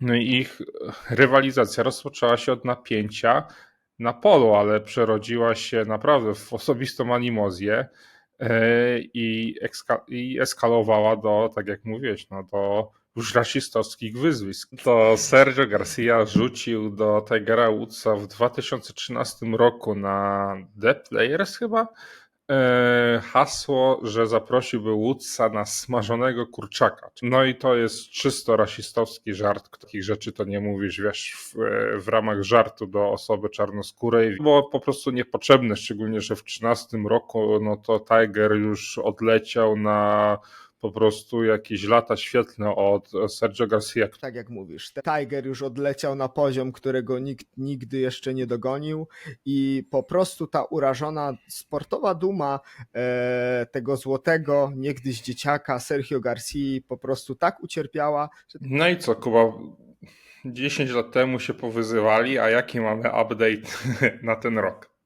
No i ich rywalizacja rozpoczęła się od napięcia na polu, ale przerodziła się naprawdę w osobistą animozję e, i, ekska- i eskalowała do, tak jak mówiłeś, no, do już rasistowskich wyzwisk. To Sergio Garcia rzucił do Tigera Woodsa w 2013 roku na The Players chyba e, hasło, że zaprosiłby Woodsa na smażonego kurczaka. No i to jest czysto rasistowski żart. Takich rzeczy to nie mówisz, wiesz, w, w ramach żartu do osoby czarnoskórej. Było po prostu niepotrzebne, szczególnie, że w 13 roku no to Tiger już odleciał na po prostu jakieś lata świetlne od Sergio Garcia. Tak jak mówisz, Tiger już odleciał na poziom, którego nikt nigdy jeszcze nie dogonił i po prostu ta urażona sportowa duma e, tego złotego, niegdyś dzieciaka Sergio Garcia po prostu tak ucierpiała, że No i co, Kuba? 10 lat temu się powyzywali, a jaki mamy update na ten rok?